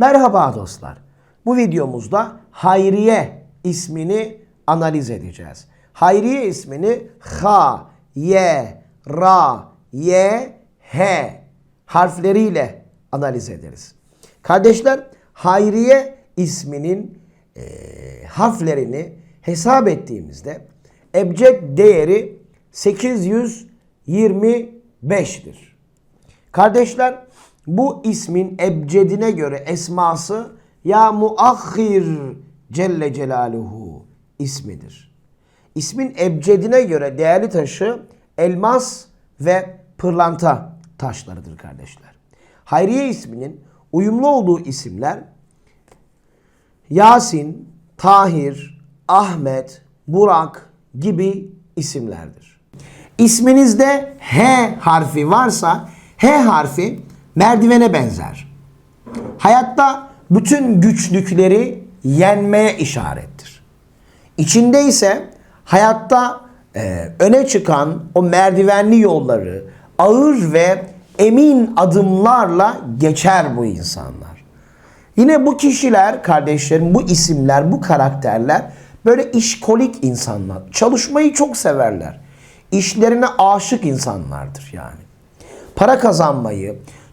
Merhaba dostlar. Bu videomuzda Hayriye ismini analiz edeceğiz. Hayriye ismini H, Y, Ra, Y, H harfleriyle analiz ederiz. Kardeşler Hayriye isminin eee, harflerini hesap ettiğimizde ebced değeri 825'tir. Kardeşler bu ismin ebcedine göre esması ya muahhir Celle Celaluhu ismidir. İsmin ebcedine göre değerli taşı elmas ve pırlanta taşlarıdır kardeşler. Hayriye isminin uyumlu olduğu isimler Yasin, Tahir, Ahmet, Burak gibi isimlerdir. İsminizde H harfi varsa H harfi merdivene benzer. Hayatta bütün güçlükleri yenmeye işarettir. İçinde ise hayatta e, öne çıkan o merdivenli yolları ağır ve emin adımlarla geçer bu insanlar. Yine bu kişiler, kardeşlerim, bu isimler, bu karakterler böyle işkolik insanlar. Çalışmayı çok severler. İşlerine aşık insanlardır yani. Para kazanmayı,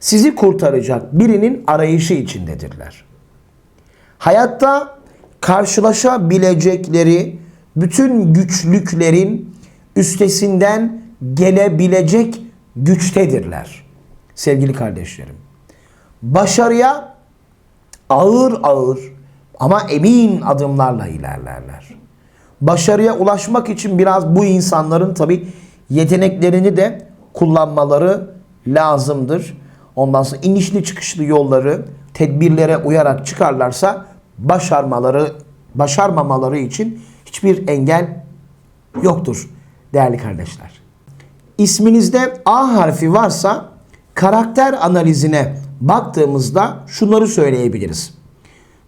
sizi kurtaracak birinin arayışı içindedirler. Hayatta karşılaşabilecekleri bütün güçlüklerin üstesinden gelebilecek güçtedirler. Sevgili kardeşlerim. Başarıya ağır ağır ama emin adımlarla ilerlerler. Başarıya ulaşmak için biraz bu insanların tabi yeteneklerini de kullanmaları lazımdır. Ondan sonra inişli çıkışlı yolları tedbirlere uyarak çıkarlarsa başarmaları başarmamaları için hiçbir engel yoktur değerli kardeşler. İsminizde A harfi varsa karakter analizine baktığımızda şunları söyleyebiliriz.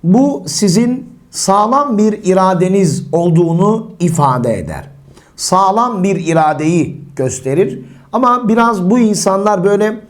Bu sizin sağlam bir iradeniz olduğunu ifade eder. Sağlam bir iradeyi gösterir. Ama biraz bu insanlar böyle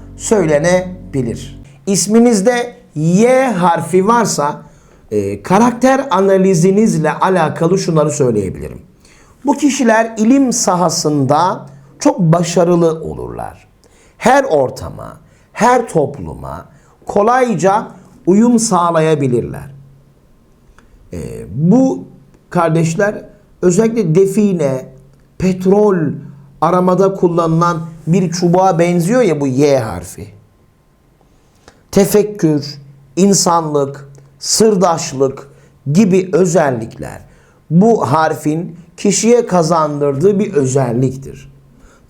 söylenebilir. İsminizde Y harfi varsa e, karakter analizinizle alakalı şunları söyleyebilirim. Bu kişiler ilim sahasında çok başarılı olurlar. Her ortama, her topluma kolayca uyum sağlayabilirler. E, bu kardeşler özellikle define, petrol aramada kullanılan bir çubuğa benziyor ya bu Y harfi. Tefekkür, insanlık, sırdaşlık gibi özellikler bu harfin kişiye kazandırdığı bir özelliktir.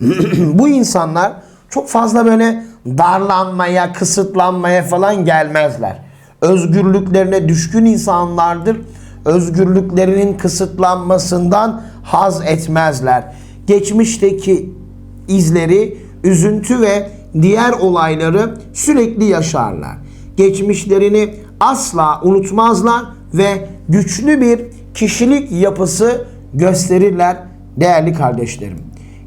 bu insanlar çok fazla böyle darlanmaya, kısıtlanmaya falan gelmezler. Özgürlüklerine düşkün insanlardır. Özgürlüklerinin kısıtlanmasından haz etmezler. Geçmişteki izleri, üzüntü ve diğer olayları sürekli yaşarlar. Geçmişlerini asla unutmazlar ve güçlü bir kişilik yapısı gösterirler değerli kardeşlerim.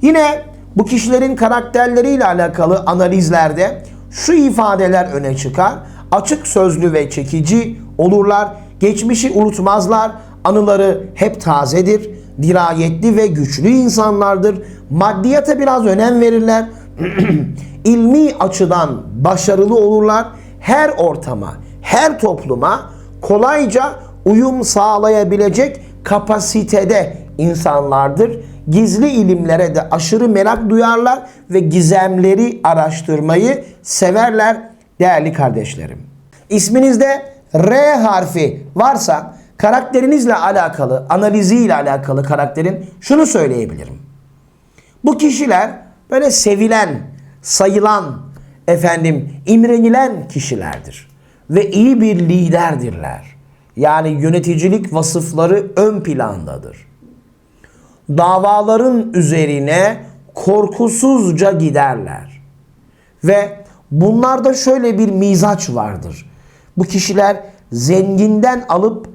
Yine bu kişilerin karakterleriyle alakalı analizlerde şu ifadeler öne çıkar. Açık sözlü ve çekici olurlar. Geçmişi unutmazlar. Anıları hep tazedir. Dirayetli ve güçlü insanlardır. Maddiyata biraz önem verirler. ilmi açıdan başarılı olurlar. Her ortama, her topluma kolayca uyum sağlayabilecek kapasitede insanlardır. Gizli ilimlere de aşırı merak duyarlar ve gizemleri araştırmayı severler değerli kardeşlerim. İsminizde R harfi varsa karakterinizle alakalı, analiziyle alakalı karakterin şunu söyleyebilirim. Bu kişiler böyle sevilen, sayılan, efendim imrenilen kişilerdir. Ve iyi bir liderdirler. Yani yöneticilik vasıfları ön plandadır. Davaların üzerine korkusuzca giderler. Ve bunlarda şöyle bir mizaç vardır. Bu kişiler zenginden alıp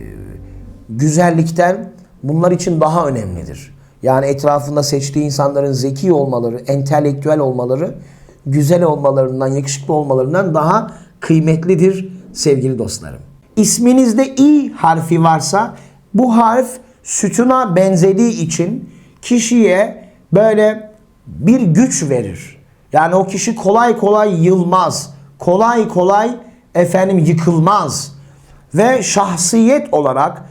güzellikten bunlar için daha önemlidir. Yani etrafında seçtiği insanların zeki olmaları, entelektüel olmaları, güzel olmalarından, yakışıklı olmalarından daha kıymetlidir sevgili dostlarım. İsminizde i harfi varsa bu harf sütuna benzediği için kişiye böyle bir güç verir. Yani o kişi kolay kolay yılmaz. Kolay kolay efendim yıkılmaz. Ve şahsiyet olarak,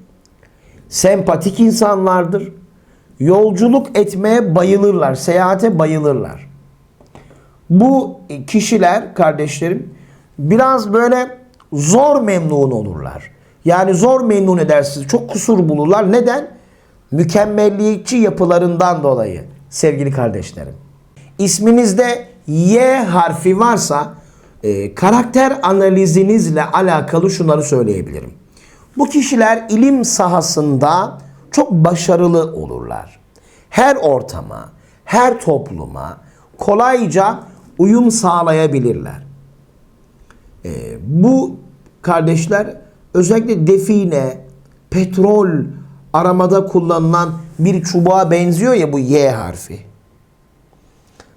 Sempatik insanlardır. Yolculuk etmeye bayılırlar. Seyahate bayılırlar. Bu kişiler kardeşlerim biraz böyle zor memnun olurlar. Yani zor memnun edersiniz. Çok kusur bulurlar. Neden? Mükemmelliyetçi yapılarından dolayı sevgili kardeşlerim. İsminizde Y harfi varsa e, karakter analizinizle alakalı şunları söyleyebilirim. Bu kişiler ilim sahasında çok başarılı olurlar. Her ortama, her topluma kolayca uyum sağlayabilirler. E, bu kardeşler özellikle define, petrol aramada kullanılan bir çubuğa benziyor ya bu Y harfi.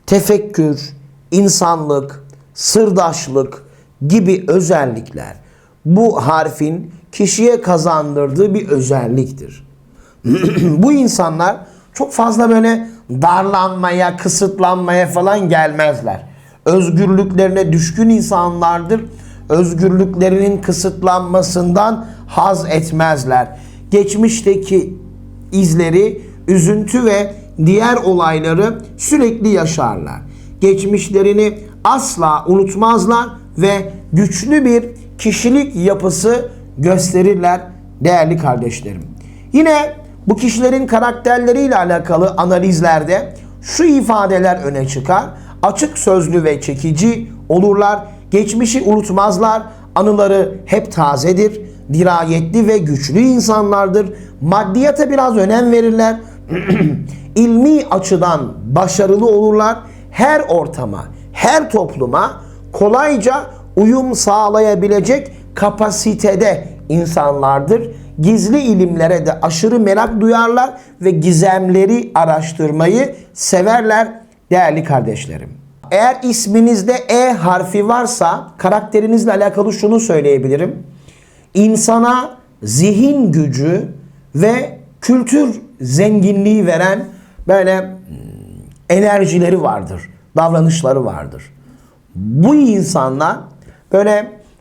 Tefekkür, insanlık, sırdaşlık gibi özellikler bu harfin kişiye kazandırdığı bir özelliktir. bu insanlar çok fazla böyle darlanmaya, kısıtlanmaya falan gelmezler. Özgürlüklerine düşkün insanlardır. Özgürlüklerinin kısıtlanmasından haz etmezler. Geçmişteki izleri, üzüntü ve diğer olayları sürekli yaşarlar. Geçmişlerini asla unutmazlar ve güçlü bir kişilik yapısı gösterirler değerli kardeşlerim. Yine bu kişilerin karakterleriyle alakalı analizlerde şu ifadeler öne çıkar. Açık sözlü ve çekici olurlar. Geçmişi unutmazlar. Anıları hep tazedir. Dirayetli ve güçlü insanlardır. Maddiyata biraz önem verirler. İlmi açıdan başarılı olurlar. Her ortama, her topluma kolayca uyum sağlayabilecek kapasitede insanlardır. Gizli ilimlere de aşırı merak duyarlar ve gizemleri araştırmayı severler değerli kardeşlerim. Eğer isminizde E harfi varsa karakterinizle alakalı şunu söyleyebilirim. İnsana zihin gücü ve kültür zenginliği veren böyle hmm, enerjileri vardır, davranışları vardır. Bu insanlar böyle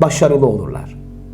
başarılı olurlar.